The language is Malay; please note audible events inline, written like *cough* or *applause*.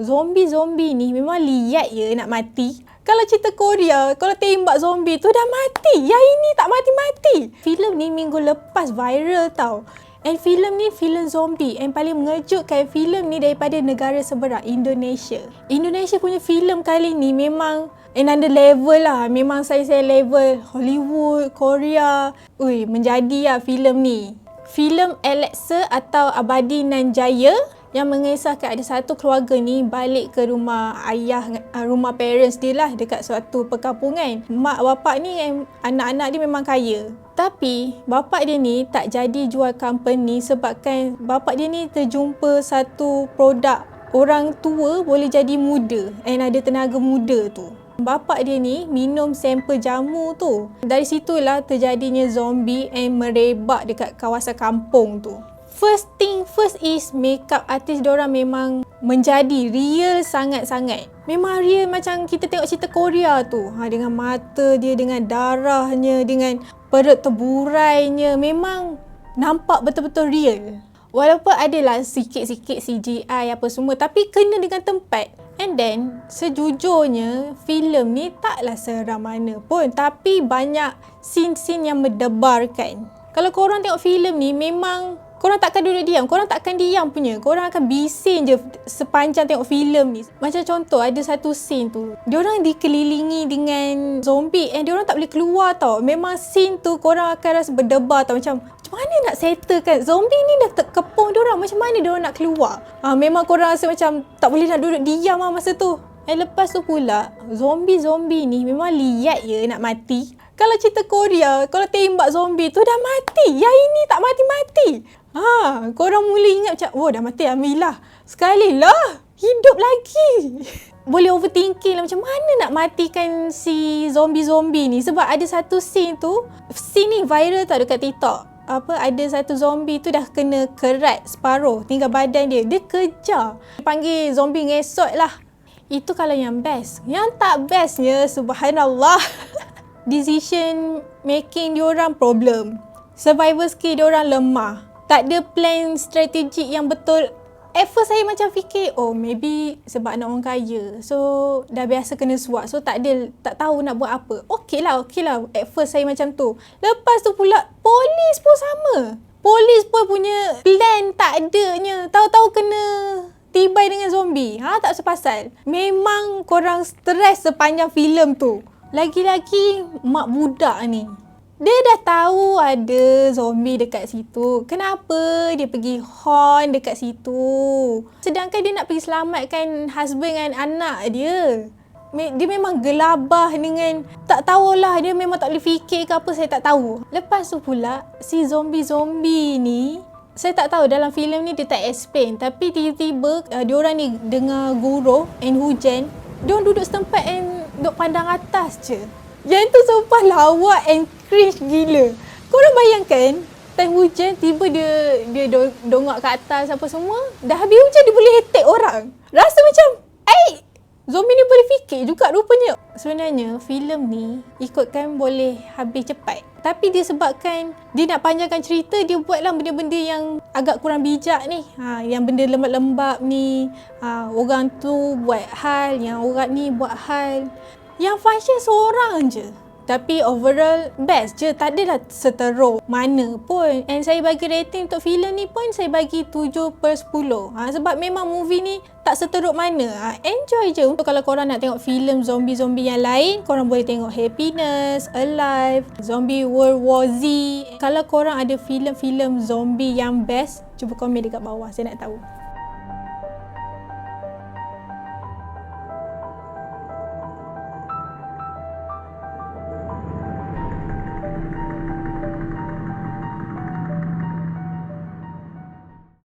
Zombie-zombie ni memang liat je nak mati. Kalau cerita Korea, kalau tembak zombie tu dah mati. Yang ini tak mati-mati. Filem ni minggu lepas viral tau. And filem ni filem zombie. And paling mengejutkan filem ni daripada negara seberang, Indonesia. Indonesia punya filem kali ni memang another level lah. Memang saya-saya level Hollywood, Korea. Ui, menjadi lah filem ni. Filem Alexa atau Abadi Nan Jaya yang mengisahkan ada satu keluarga ni balik ke rumah ayah uh, rumah parents dia lah dekat suatu perkampungan. Mak bapak ni anak-anak dia memang kaya. Tapi bapak dia ni tak jadi jual company sebabkan bapak dia ni terjumpa satu produk orang tua boleh jadi muda and ada tenaga muda tu. Bapak dia ni minum sampel jamu tu. Dari situlah terjadinya zombie and merebak dekat kawasan kampung tu. First thing first is makeup artist diorang memang menjadi real sangat-sangat. Memang real macam kita tengok cerita Korea tu. Ha, dengan mata dia, dengan darahnya, dengan perut terburainya. Memang nampak betul-betul real. Walaupun adalah sikit-sikit CGI apa semua tapi kena dengan tempat. And then, sejujurnya, filem ni taklah seram mana pun. Tapi banyak scene-scene yang mendebarkan. Kalau korang tengok filem ni, memang korang takkan duduk diam. Korang takkan diam punya. Korang akan bising je sepanjang tengok filem ni. Macam contoh, ada satu scene tu. Diorang dikelilingi dengan zombie and diorang tak boleh keluar tau. Memang scene tu korang akan rasa berdebar tau. Macam, macam mana nak settlekan zombie ni dah terkepung diorang. Macam mana diorang nak keluar? Ha, memang korang rasa macam tak boleh nak duduk diam lah masa tu. Dan lepas tu pula, zombie-zombie ni memang liat je nak mati. Kalau cerita Korea, kalau tembak zombie tu dah mati. Yang ini tak mati-mati. Ha, korang mula ingat macam, oh dah mati Alhamdulillah. Sekali lah, hidup lagi. *laughs* Boleh overthinking lah macam mana nak matikan si zombie-zombie ni. Sebab ada satu scene tu, scene ni viral tau dekat TikTok apa ada satu zombie tu dah kena kerat separuh tinggal badan dia dia kejar panggil zombie ngesot lah itu kalau yang best. Yang tak bestnya, subhanallah, *laughs* decision making diorang problem. Survival skill diorang lemah. Tak ada plan strategik yang betul. At first saya macam fikir, oh maybe sebab anak orang kaya. So dah biasa kena suap. So tak ada, tak tahu nak buat apa. Okay lah, okay lah. At first saya macam tu. Lepas tu pula, polis pun sama. Polis pun punya plan tak adanya. Tahu-tahu kena tibai dengan zombie. Ha tak sepasal. Memang korang stres sepanjang filem tu. Lagi-lagi mak budak ni. Dia dah tahu ada zombie dekat situ. Kenapa dia pergi horn dekat situ? Sedangkan dia nak pergi selamatkan husband dan anak dia. Dia memang gelabah dengan tak tahulah dia memang tak boleh fikir ke apa saya tak tahu. Lepas tu pula si zombie-zombie ni saya tak tahu dalam filem ni dia tak explain tapi tiba-tiba uh, dia orang ni dengar guruh and hujan dia orang duduk setempat and duduk pandang atas je yang tu sumpah lawak and cringe gila. Korang bayangkan time hujan tiba dia dia dongak ke atas apa semua dah habis hujan dia boleh attack orang. Rasa macam eh zombie ni boleh fikir juga rupanya. Sebenarnya filem ni ikutkan boleh habis cepat. Tapi dia sebabkan dia nak panjangkan cerita, dia buatlah benda-benda yang agak kurang bijak ni. Ha, yang benda lembab-lembab ni, ha, orang tu buat hal, yang orang ni buat hal. Yang function seorang je. Tapi overall best je. Tak adalah seteruk mana pun. And saya bagi rating untuk filem ni pun saya bagi 7 per 10. Ha, sebab memang movie ni tak seteruk mana. Ha, enjoy je. Untuk kalau korang nak tengok filem zombie-zombie yang lain, korang boleh tengok Happiness, Alive, Zombie World War Z. Kalau korang ada filem-filem zombie yang best, cuba komen dekat bawah. Saya nak tahu.